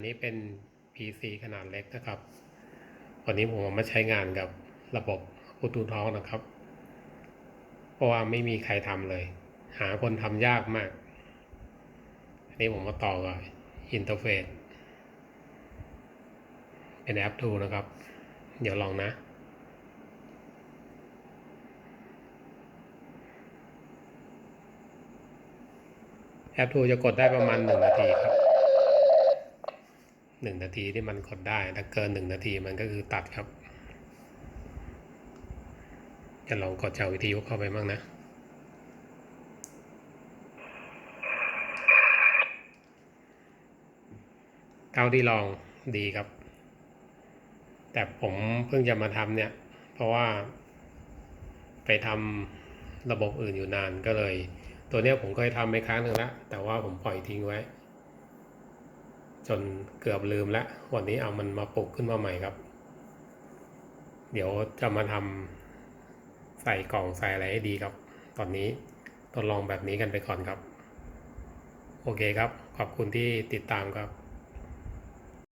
อันนี้เป็น PC ขนาดเล็กนะครับ วันนี้ผมมาใช้งานกับระบบ Bluetooth Talk นะครับ เพราะว่าไม่มีใครทำเลย หาคนทำยากมาก อันนี้ผมมาต่อกับอินเทอร์เฟซเป็นแอป2นะครับ เดี๋ยวลองนะ แอป2จะกดได้ประมาณ1นาทีครับ หนึ่งนาทีที่มันกดได้ ถ้าเกินหนึ่งนาทีมันก็คือตัดครับ จะลองกดเจ้าวิทยุเข้าไปบ้างนะเท่าที่ลองดีครับ แต่ผมเพิ่งจะมาทำเนี่ย เพราะว่าไปทำระบบอื่นอยู่นานก็เลย ตัวเนี้ยผมเคยทำไปครั้งหนึ่งแล้วแต่ว่าผมปล่อยทิ้งไว้ จนเกือบลืมแล้ววันนี้เอามันมาปลุกขึ้นมาใหม่ครับ เดี๋ยวจะมาทำใส่กล่องใส่อะไรให้ดีครับ ตอนนี้ทดลองแบบนี้กันไปก่อนครับ โอเคครับ ขอบคุณที่ติดตามครับ